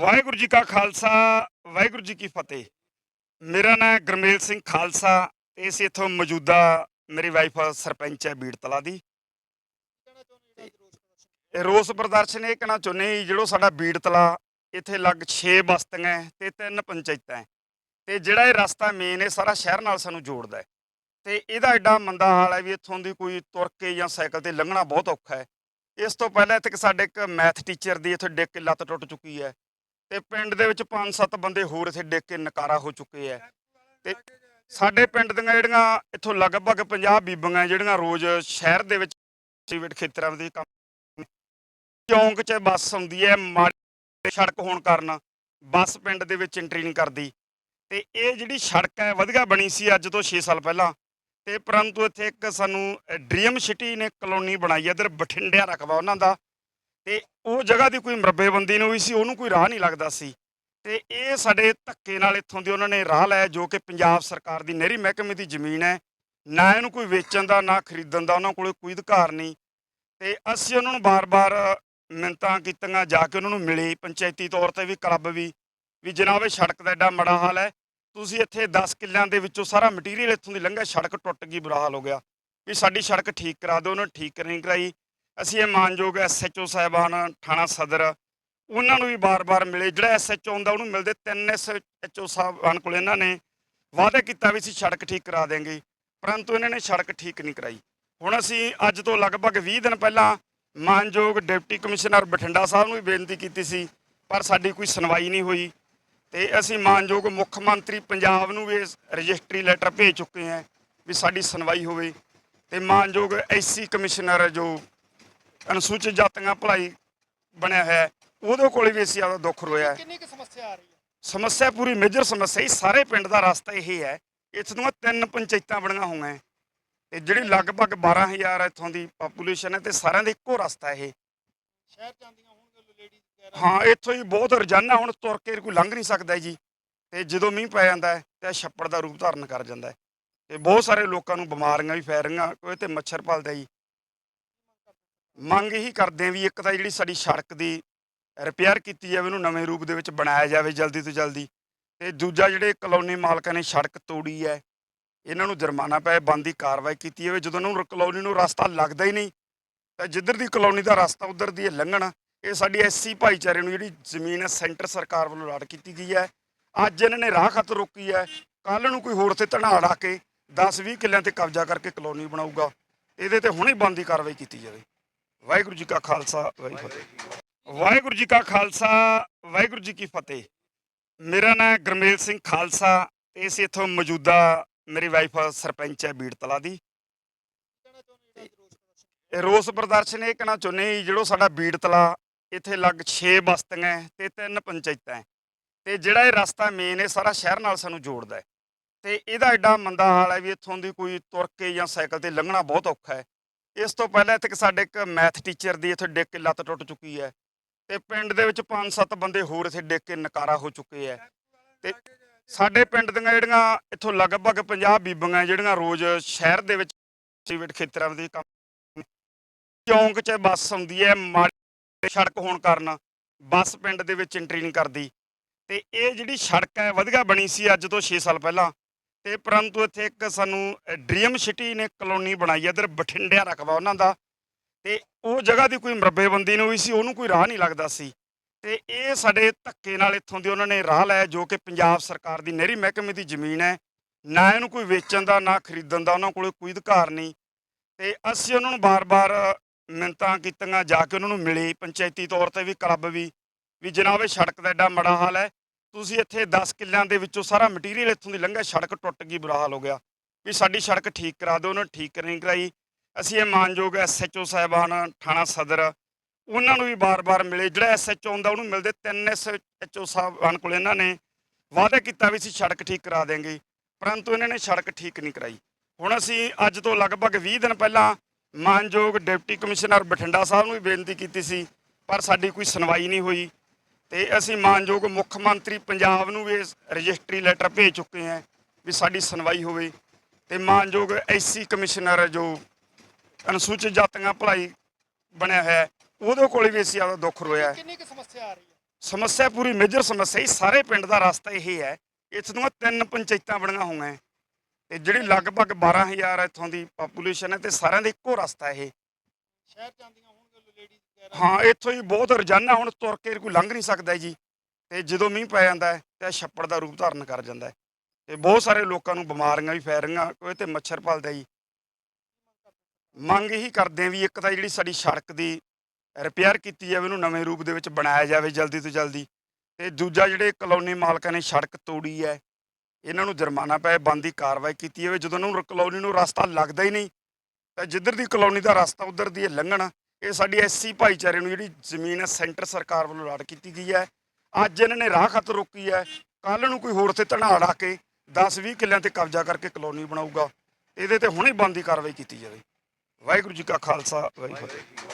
ਵਾਹਿਗੁਰੂ ਜੀ ਕਾ ਖਾਲਸਾ, ਵਾਹਿਗੁਰੂ ਜੀ ਕੀ ਫਤਿਹ। ਮੇਰਾ ਨਾਮ ਗਰਮੇਲ ਸਿੰਘ ਖਾਲਸਾ ਤੇ ਅਸੀਂ ਇੱਥੋਂ ਮੌਜੂਦਾ ਮੇਰੀ ਵਾਈਫ ਸਰਪੰਚ ਹੈ ਬੀੜਤਲਾ ਦੀ। ਇਹ ਰੋਸ ਪ੍ਰਦਰਸ਼ਨ ਇਹ ਕਹਿਣਾ ਚਾਹੁੰਦੇ ਹਾਂ ਜਿਹੜੋ ਸਾਡਾ ਬੀੜਤਲਾ, ਇੱਥੇ ਲੱਗ 6 ਬਸਤੀਆਂ ਹੈ ਤੇ ਤਿੰਨ ਪੰਚਾਇਤਾਂ ਹੈ। ਤੇ ਜਿਹੜਾ ਇਹ ਰਸਤਾ ਮੇਨ ਹੈ ਸਾਰਾ ਸ਼ਹਿਰ ਨਾਲ ਸਾਨੂੰ ਜੋੜਦਾ ਹੈ। ਤੇ ਇਹਦਾ ਐਡਾ ਮੰਦਾ ਹਾਲ ਹੈ ਵੀ ਇੱਥੋਂ ਦੀ ਕੋਈ ਤੁਰ ਕੇ ਜਾਂ ਸਾਈਕਲ ਤੇ ਲੰਘਣਾ ਬਹੁਤ ਔਖਾ ਹੈ। ਇਸ ਤੋਂ ਪਹਿਲਾਂ ਇੱਥੇ ਇੱਕ ਸਾਡੇ ਇੱਕ ਮੈਥ ਟੀਚਰ ਦੀ ਇੱਥੇ ਡਿੱਗ ਕੇ ਲੱਤ ਟੁੱਟ ਚੁੱਕੀ ਹੈ। ਤੇ ਪਿੰਡ ਦੇ ਵਿੱਚ 5-7 ਬੰਦੇ ਹੋਰ ਇੱਥੇ ਡਿੱਗ ਕੇ ਨਕਾਰਾ ਹੋ ਚੁੱਕੇ ਹੈ ਤੇ ਸਾਡੇ ਪਿੰਡ ਦੀਆਂ ਜਿਹੜੀਆਂ ਇੱਥੋਂ ਲਗਭਗ 50 ਬੀਬੀਆਂ ਜਿਹੜੀਆਂ ਰੋਜ਼ ਸ਼ਹਿਰ ਦੇ ਵਿੱਚ ਪ੍ਰਾਈਵੇਟ ਖੇਤਰਾਂ ਦੇ ਕੰਮ ਚੌਂਕ 'ਚ ਬੱਸ ਆਉਂਦੀ ਹੈ, ਮਾੜੀ ਸੜਕ ਹੋਣ ਕਾਰਨ ਬੱਸ ਪਿੰਡ ਦੇ ਵਿੱਚ ਐਂਟਰੀ ਨਹੀਂ ਕਰਦੀ। ਤੇ ਇਹ ਜਿਹੜੀ ਸੜਕ ਹੈ, ਵਧੀਆ ਬਣੀ ਸੀ ਅੱਜ ਤੋਂ 6 ਸਾਲ ਪਹਿਲਾਂ। ਤੇ ਪਰੰਤੂ ਇੱਥੇ ਇੱਕ ਸਾਨੂੰ ਡ੍ਰੀਮ ਸਿਟੀ ਨੇ ਕਲੋਨੀ ਬਣਾਈ ਹੈ ਇਧਰ ਬਠਿੰਡਿਆ ਰਕਬਾ ਉਹਨਾਂ ਦਾ। ਤੇ ਉਹ ਜਗ੍ਹਾ ਦੀ ਕੋਈ ਮਰਬੇਬੰਦੀ ਨਹੀਂ ਹੋਈ ਸੀ, ਉਹਨੂੰ ਕੋਈ ਰਾਹ ਨਹੀਂ ਲੱਗਦਾ ਸੀ। ਤੇ ਇਹ ਸਾਡੇ ਧੱਕੇ ਨਾਲ ਇੱਥੋਂ ਦੀ ਉਹਨਾਂ ਨੇ ਰਾਹ ਲਾਇਆ ਜੋ ਕਿ ਪੰਜਾਬ ਸਰਕਾਰ ਦੀ ਨਹਿਰੀ ਮਹਿਕਮੇ ਦੀ ਜ਼ਮੀਨ ਹੈ। ਨਾ ਇਹਨੂੰ ਕੋਈ ਵੇਚਣ ਦਾ, ਨਾ ਖਰੀਦਣ ਦਾ, ਉਹਨਾਂ ਕੋਲੇ ਕੋਈ ਅਧਿਕਾਰ ਨਹੀਂ। ਤੇ ਅਸੀਂ ਉਹਨਾਂ ਨੂੰ ਬਾਰ-ਬਾਰ ਮਿੰਤਾਂ ਕੀਤੀਆਂ, ਜਾ ਕੇ ਉਹਨਾਂ ਨੂੰ ਮਿਲੇ, ਪੰਚਾਇਤੀ ਤੌਰ ਤੇ ਵੀ, ਕਲੱਬ ਵੀ ਵੀ ਜਨਾਬ ਇਹ ਸੜਕ ਦਾ ਐਡਾ ਮਾੜਾ ਹਾਲ ਹੈ। ਤੁਸੀਂ ਇੱਥੇ 10 ਕਿੱਲਿਆਂ ਦੇ ਵਿੱਚੋਂ ਸਾਰਾ ਮਟੀਰੀਅਲ ਇੱਥੋਂ ਦੀ ਲੰਘਿਆ, ਸੜਕ ਟੁੱਟ ਗਈ, ਬੁਰਾ ਹਾਲ ਹੋ ਗਿਆ। ਵੀ ਸਾਡੀ ਸੜਕ ਠੀਕ ਕਰਾ ਦਿਓ, ਉਹਨਾਂ ਨੇ ਠੀਕ ਨਹੀਂ ਕਰਾਈ। ਅਸੀਂ ਇਹ ਮਾਨਯੋਗ ਐਸਐਚਓ ਸਾਹਿਬਾਨ, ਥਾਣਾ ਸਦਰ, ਉਹਨਾਂ ਨੂੰ ਵੀ ਬਾਰ-ਬਾਰ ਮਿਲੇ। ਜਿਹੜਾ ਐਸਐਚਓ ਹੁੰਦਾ, ਉਹਨੂੰ ਮਿਲਦੇ ਤਿੰਨ ਐਸਐਚਓ ਸਾਹਿਬਾਨ ਕੋਲ ਇਹਨਾਂ ਨੇ ਵਾਅਦਾ ਕੀਤਾ ਵੀ ਅਸੀਂ ਸੜਕ ਠੀਕ ਕਰਾ ਦੇਵਾਂਗੇ, ਪਰੰਤੂ ਇਹਨਾਂ ਨੇ ਸੜਕ ਠੀਕ ਨਹੀਂ ਕਰਾਈ। ਹੁਣ ਅਸੀਂ ਅੱਜ ਤੋਂ ਲਗਭਗ 20 ਦਿਨ ਪਹਿਲਾਂ ਮਾਨਯੋਗ ਡਿਪਟੀ ਕਮਿਸ਼ਨਰ ਬਠਿੰਡਾ ਸਾਹਿਬ ਨੂੰ ਵੀ ਬੇਨਤੀ ਕੀਤੀ ਸੀ, ਪਰ ਸਾਡੀ ਕੋਈ ਸੁਣਵਾਈ ਨਹੀਂ ਹੋਈ। ਤੇ ਅਸੀਂ ਮਾਨਯੋਗ ਮੁੱਖ ਮੰਤਰੀ ਪੰਜਾਬ ਨੂੰ ਵੀ ਰਜਿਸਟਰੀ ਲੈਟਰ ਭੇਜ ਚੁੱਕੇ ਹਾਂ ਵੀ ਸਾਡੀ ਸੁਣਵਾਈ ਹੋਵੇ। ਤੇ ਮਾਨਯੋਗ ਐਸਸੀ ਕਮਿਸ਼ਨਰ ਜੋ ਅਨੁਸੂਚਿਤ ਜਾਤੀਆਂ ਭਲਾਈ ਬਣਿਆ ਹੈ। ਉਹਦੇ ਕੋਲ ਵੀ ਅਸੀਂ ਆਪਦਾ ਦੁੱਖ ਰੋਇਆ ਹੈ। ਕਿੰਨੀ ਕੁ ਸਮੱਸਿਆ ਆ ਰਹੀ ਹੈ? ਸਮੱਸਿਆ ਪੂਰੀ ਮੇਜਰ ਸਮੱਸਿਆ ਹੀ। ਸਾਰੇ ਪਿੰਡ ਦਾ ਰਸਤਾ ਇਹ ਹੈ। ਇੱਥੇ ਦੀਆਂ ਤਿੰਨ ਪੰਚਾਇਤਾਂ ਬਣੀਆਂ ਹੋਈਆਂ ਹੈ। ਤੇ ਜਿਹੜੀ ਲਗਭਗ 12000 ਇੱਥੋਂ ਦੀ ਪਾਪੂਲੇਸ਼ਨ ਹੈ ਤੇ ਸਾਰਿਆਂ ਦਾ ਇੱਕੋ ਰਸਤਾ ਇਹ। ਸ਼ਹਿਰ ਜਾਂਦੀਆਂ ਹੋਣਗੀਆਂ ਲੇਡੀਜ਼ ਵਗੈਰਾ? ਹਾਂ ਇੱਥੋਂ ਹੀ ਬਹੁਤ ਰੋਜ਼ਾਨਾ ਹੁਣ ਤੁਰ ਕੇ ਕੋਈ ਲੰਘ ਨਹੀਂ ਸਕਦਾ ਜੀ। ਤੇ ਜਦੋਂ ਮੀਂਹ ਪੈ ਜਾਂਦਾ ਹੈ ਤੇ ਇਹ ਛੱਪੜ ਦਾ ਰੂਪ ਧਾਰਨ ਕਰ ਜਾਂਦਾ ਹੈ। ਤੇ ਬਹੁਤ ਸਾਰੇ ਲੋਕਾਂ ਨੂੰ ਬਿਮਾਰੀਆਂ ਵੀ ਫੈਲ ਰਹੀਆਂ ਕੋਈ ਤੇ ਮੱਛਰ ਪਲਦਾ ਜੀ। ਮੰਗ ਇਹੀ ਕਰਦੇ ਆ ਵੀ ਇੱਕ ਤਾਂ ਜਿਹੜੀ ਸਾਡੀ ਸੜਕ ਦੀ ਰਿਪੇਅਰ ਕੀਤੀ ਜਾਵੇ, ਉਹਨੂੰ ਨਵੇਂ ਰੂਪ ਦੇ ਵਿੱਚ ਬਣਾਇਆ ਜਾਵੇ ਜਲਦੀ ਤੋਂ ਜਲਦੀ। ਤੇ ਦੂਜਾ ਜਿਹੜੇ ਕਲੋਨੀ ਮਾਲਕਾਂ ਨੇ ਸੜਕ ਤੋੜੀ ਹੈ, ਇਹਨਾਂ ਨੂੰ ਜੁਰਮਾਨਾ ਪਏ ਬੰਦੀ ਕਾਰਵਾਈ ਕੀਤੀ ਜਾਵੇ। ਜਦੋਂ ਉਹਨਾਂ ਨੂੰ ਕਲੋਨੀ ਨੂੰ ਰਸਤਾ ਲੱਗਦਾ ਹੀ ਨਹੀਂ, ਤਾਂ ਜਿੱਧਰ ਦੀ ਕਲੋਨੀ ਦਾ ਰਸਤਾ, ਉਧਰ ਦੀ ਇਹ ਲੰਘਣ, ਇਹ ਸਾਡੀ ਐਸਸੀ ਭਾਈਚਾਰੇ ਨੂੰ ਜਿਹੜੀ ਜ਼ਮੀਨ ਹੈ, ਸੈਂਟਰ ਸਰਕਾਰ ਵੱਲੋਂ ਲਾੜ ਕੀਤੀ ਗਈ ਹੈ। ਅੱਜ ਇਹਨਾਂ ਨੇ ਰਾਹ ਖਤ ਰੋਕੀ ਹੈ। ਕੱਲ ਨੂੰ ਕੋਈ ਹੋਰ ਤੇ ਧਨਾੜ ਆ ਕੇ 10-20 ਕਿੱਲਿਆਂ ਤੇ ਕਬਜ਼ਾ ਕਰਕੇ ਕਲੋਨੀ ਬਣਾਊਗਾ। ਇਹਦੇ ਤੇ ਹੁਣੇ ਬੰਦੀ ਕਾਰਵਾਈ ਕੀਤੀ ਜਾਵੇ। ਵਾਹਿਗੁਰੂ ਜੀ ਕਾ ਖਾਲਸਾ, ਵਾਹਿਗੁਰੂ ਫਤਿਹ। ਵਾਹਿਗੁਰੂ ਜੀ ਕਾ ਖਾਲਸਾ, ਵਾਹਿਗੁਰੂ ਜੀ ਕੀ ਫਤਿਹ। ਮੇਰਾ ਨਾਮ ਗਰਮੇਲ ਸਿੰਘ ਖਾਲਸਾ ਤੇ ਅਸੀਂ ਇੱਥੋਂ ਮੌਜੂਦਾ ਮੇਰੀ ਵਾਈਫ ਸਰਪੰਚ ਹੈ ਬੀੜਤਲਾ ਦੀ। ਰੋਸ ਪ੍ਰਦਰਸ਼ਨ ਇਹ ਰੋਸ ਪ੍ਰਦਰਸ਼ਨ ਇਹ ਕਹਿਣਾ ਚਾਹੁੰਦੇ ਹਾਂ ਜਿਹੜੋ ਸਾਡਾ ਬੀੜਤਲਾ, ਇੱਥੇ ਲੱਗ 6 ਬਸਤੀਆਂ ਹੈ ਤੇ ਤਿੰਨ ਪੰਚਾਇਤਾਂ ਹੈ। ਤੇ ਜਿਹੜਾ ਇਹ ਰਸਤਾ ਮੇਨ ਹੈ ਸਾਰਾ ਸ਼ਹਿਰ ਨਾਲ ਸਾਨੂੰ ਜੋੜਦਾ ਹੈ। ਤੇ ਇਹਦਾ ਐਡਾ ਮੰਦਾ ਹਾਲ ਹੈ ਵੀ ਇੱਥੋਂ ਦੀ ਕੋਈ ਤੁਰ ਕੇ ਜਾਂ ਸਾਈਕਲ ਤੇ ਲੰਘਣਾ ਬਹੁਤ ਔਖਾ ਹੈ। ਇਸ ਤੋਂ ਪਹਿਲਾਂ ਇੱਥੇ ਇੱਕ ਸਾਡੇ ਇੱਕ ਮੈਥ ਟੀਚਰ ਦੀ ਇੱਥੇ ਡਿੱਗ ਕੇ ਲੱਤ ਟੁੱਟ ਚੁੱਕੀ ਹੈ ਤੇ ਪਿੰਡ ਦੇ ਵਿੱਚ 5-7 ਬੰਦੇ ਹੋਰ ਇੱਥੇ ਡਿੱਗ ਕੇ ਨਕਾਰਾ ਹੋ ਚੁੱਕੇ ਹੈ ਤੇ ਸਾਡੇ ਪਿੰਡ ਦੀਆਂ ਜਿਹੜੀਆਂ ਇੱਥੋਂ ਲਗਭਗ 50 ਬੀਬੀਆਂ ਜਿਹੜੀਆਂ ਰੋਜ਼ ਸ਼ਹਿਰ ਦੇ ਵਿੱਚ ਪ੍ਰਾਈਵੇਟ ਖੇਤਰਾਂ ਵਿੱਚ ਕੰਮ ਚੌਂਕ 'ਚ ਬੱਸ ਆਉਂਦੀ ਹੈ, ਮਾੜੀ ਸੜਕ ਹੋਣ ਕਾਰਨ ਬੱਸ ਪਿੰਡ ਦੇ ਵਿੱਚ ਐਂਟਰੀ ਨਹੀਂ ਕਰਦੀ ਤੇ ਇਹ ਜਿਹੜੀ ਸੜਕ ਹੈ, ਵਧੀਆ ਬਣੀ ਸੀ ਅੱਜ ਤੋਂ 6 ਸਾਲ ਪਹਿਲਾਂ। ਤੇ ਪਰੰਤੂ ਇੱਥੇ ਇੱਕ ਸਾਨੂੰ ਡ੍ਰੀਮ ਸਿਟੀ ਨੇ ਕਲੋਨੀ ਬਣਾਈ ਹੈ ਇਧਰ ਬਠਿੰਡਿਆ ਰਕਬਾ ਉਹਨਾਂ ਦਾ। ਤੇ ਉਹ ਜਗ੍ਹਾ ਦੀ ਕੋਈ ਮਰਬੇਬੰਦੀ ਨਹੀਂ ਹੋਈ ਸੀ, ਉਹਨੂੰ ਕੋਈ ਰਾਹ ਨਹੀਂ ਲੱਗਦਾ ਸੀ। ਤੇ ਇਹ ਸਾਡੇ ਧੱਕੇ ਨਾਲ ਇੱਥੋਂ ਦੇ ਉਹਨਾਂ ਨੇ ਰਾਹ ਲਾਇਆ ਜੋ ਕਿ ਪੰਜਾਬ ਸਰਕਾਰ ਦੀ ਨਹਿਰੀ ਮਹਿਕਮੇ ਦੀ ਜ਼ਮੀਨ ਹੈ। ਨਾ ਇਹਨੂੰ ਕੋਈ ਵੇਚਣ ਦਾ, ਨਾ ਖਰੀਦਣ ਦਾ, ਉਹਨਾਂ ਕੋਲੇ ਕੋਈ ਅਧਿਕਾਰ ਨਹੀਂ। ਤੇ ਅਸੀਂ ਉਹਨਾਂ ਨੂੰ ਬਾਰ-ਬਾਰ ਮਿੰਤਾਂ ਕੀਤੀਆਂ, ਜਾ ਕੇ ਉਹਨਾਂ ਨੂੰ ਮਿਲੇ। ਪੰਚਾਇਤੀ ਤੌਰ ਤੇ ਵੀ, ਕਲੱਬ ਵੀ ਵੀ ਜਨਾਬ ਇਹ ਸੜਕ ਦਾ ਐਡਾ ਮਾੜਾ ਹਾਲ ਹੈ। ਤੁਸੀਂ ਇੱਥੇ 10 ਕਿੱਲਿਆਂ ਦੇ ਵਿੱਚੋਂ ਸਾਰਾ ਮਟੀਰੀਅਲ ਇੱਥੋਂ ਦੀ ਲੰਘਿਆ, ਸੜਕ ਟੁੱਟ ਗਈ, ਬੁਰਾ ਹਾਲ ਹੋ ਗਿਆ। ਵੀ ਸਾਡੀ ਸੜਕ ਠੀਕ ਕਰਾ ਦਿਓ, ਉਹਨਾਂ ਨੇ ਠੀਕ ਨਹੀਂ ਕਰਾਈ। ਅਸੀਂ ਇਹ ਮਾਨਯੋਗ ਐਸਐਚਓ ਸਾਹਿਬਾਨ, ਥਾਣਾ ਸਦਰ, ਉਹਨਾਂ ਨੂੰ ਵੀ ਬਾਰ-ਬਾਰ ਮਿਲੇ। ਜਿਹੜਾ ਐਸਐਚਓ ਹੁੰਦਾ, ਉਹਨੂੰ ਮਿਲਦੇ ਤਿੰਨ ਐਸਐਚਓ ਸਾਹਿਬਾਨ ਕੋਲ ਇਹਨਾਂ ਨੇ। ਵਾਅਦਾ ਕੀਤਾ ਵੀ ਅਸੀਂ ਸੜਕ ਠੀਕ ਕਰਾ ਦੇਵਾਂਗੇ ਪਰੰਤੂ ਇਹਨਾਂ ਨੇ ਸੜਕ ਠੀਕ ਨਹੀਂ ਕਰਾਈ। ਹੁਣ ਅਸੀਂ ਅੱਜ ਤੋਂ ਲਗਭਗ 20 ਦਿਨ ਪਹਿਲਾਂ ਮਾਨਯੋਗ ਡਿਪਟੀ ਕਮਿਸ਼ਨਰ ਬਠਿੰਡਾ ਸਾਹਿਬ ਨੂੰ ਵੀ ਬੇਨਤੀ ਕੀਤੀ ਸੀ, ਪਰ ਸਾਡੀ ਕੋਈ ਸੁਣਵਾਈ ਨਹੀਂ ਹੋਈ। ਤੇ ਅਸੀਂ ਮਾਨਯੋਗ ਮੁੱਖ ਮੰਤਰੀ ਪੰਜਾਬ ਨੂੰ ਵੀ ਇਸ ਰਜਿਸਟਰੀ ਲੈਟਰ ਭੇਜ ਚੁੱਕੇ ਹਾਂ ਵੀ ਸਾਡੀ ਸੁਣਵਾਈ ਹੋਵੇ ਤੇ ਮਾਨਯੋਗ ਐਸਸੀ ਕਮਿਸ਼ਨਰ ਜੋ ਅਨੁਸੂਚਿਤ ਜਾਤੀਆਂ ਭਲਾਈ ਬਣਿਆ ਹੈ ਉਹਦੇ ਕੋਲ ਵੀ ਅਸੀਂ ਆਪਦਾ ਦੁੱਖ ਰੋਇਆ। ਕਿੰਨੀ ਕੁ ਸਮੱਸਿਆ ਆ ਰਹੀ ਹੈ? ਸਮੱਸਿਆ ਪੂਰੀ ਮੇਜਰ ਸਮੱਸਿਆ ਹੀ। ਸਾਰੇ ਪਿੰਡ ਦਾ ਰਸਤਾ ਇਹ ਹੈ ਇੱਥੇ ਦੀਆਂ ਤਿੰਨ ਪੰਚਾਇਤਾਂ ਬਣੀਆਂ ਹੋਈਆਂ ਤੇ ਜਿਹੜੀ ਲਗਭਗ 12000 ਇੱਥੋਂ ਦੀ ਪਾਪੂਲੇਸ਼ਨ ਹੈ ਤੇ ਸਾਰਿਆਂ ਦਾ ਇੱਕੋ ਰਸਤਾ ਇਹ। ਸ਼ਹਿਰ ਜਾਂਦੀਆਂ ਹਾਂ, ਇੱਥੋਂ ਹੀ ਬਹੁਤ ਰੋਜ਼ਾਨਾ ਹੁਣ ਤੁਰ ਕੇ ਕੋਈ ਲੰਘ ਨਹੀਂ ਸਕਦਾ ਜੀ। ਤੇ ਜਦੋਂ ਮੀਂਹ ਪੈ ਜਾਂਦਾ ਹੈ, ਤੇ ਇਹ ਛੱਪੜ ਦਾ ਰੂਪ ਧਾਰਨ ਕਰ ਜਾਂਦਾ ਹੈ। ਤੇ ਬਹੁਤ ਸਾਰੇ ਲੋਕਾਂ ਨੂੰ ਬਿਮਾਰੀਆਂ ਵੀ ਫੈਲ ਰਹੀਆਂ ਕੋਈ ਤੇ ਮੱਛਰ ਪਲਦਾ ਜੀ। ਮੰਗ ਇਹੀ ਕਰਦੇ ਆ ਵੀ ਇੱਕ ਤਾਂ ਜਿਹੜੀ ਸਾਡੀ ਸੜਕ ਦੀ ਰਿਪੇਅਰ ਕੀਤੀ ਜਾਵੇ, ਉਹਨੂੰ ਨਵੇਂ ਰੂਪ ਦੇ ਵਿੱਚ ਬਣਾਇਆ ਜਾਵੇ ਜਲਦੀ ਤੋਂ ਜਲਦੀ। ਤੇ ਦੂਜਾ ਜਿਹੜੇ ਕਲੋਨੀ ਮਾਲਕਾਂ ਨੇ ਸੜਕ ਤੋੜੀ ਹੈ, ਇਹਨਾਂ ਨੂੰ ਜੁਰਮਾਨਾ ਪਏ ਬੰਦੀ ਕਾਰਵਾਈ ਕੀਤੀ ਜਾਵੇ। ਜਦੋਂ ਨੂੰ ਕਲੋਨੀ ਨੂੰ ਰਸਤਾ ਲੱਗਦਾ ਹੀ ਨਹੀਂ, ਤਾਂ ਜਿੱਧਰ ਦੀ ਕਲੋਨੀ ਦਾ ਰਸਤਾ, ਉਧਰ ਦੀ ਇਹ ਲੰਘਣਾ ਇਹ ਸਾਡੀ ਐਸਸੀ ਭਾਈਚਾਰੇ ਨੂੰ ਜਿਹੜੀ ਜ਼ਮੀਨ ਹੈ, ਸੈਂਟਰ ਸਰਕਾਰ ਵੱਲੋਂ ਲਾਟ ਕੀਤੀ ਗਈ ਹੈ। ਅੱਜ ਇਹਨਾਂ ਨੇ ਰਾਹ ਖਤ ਰੋਕੀ ਹੈ। ਕੱਲ ਨੂੰ ਕੋਈ ਹੋਰ ਤੇ ਧਨਾੜ ਆ ਕੇ 10-20 ਕਿੱਲਿਆਂ ਤੇ ਕਬਜ਼ਾ ਕਰਕੇ ਕਲੋਨੀ ਬਣਾਊਗਾ। ਇਹਦੇ ਤੇ ਹੁਣੇ ਬੰਦੀ ਕਾਰਵਾਈ ਕੀਤੀ ਜਾਵੇ। ਵਾਹਿਗੁਰੂ ਜੀ ਕਾ ਖਾਲਸਾ, ਵਾਹਿਗੁਰੂ ਜੀ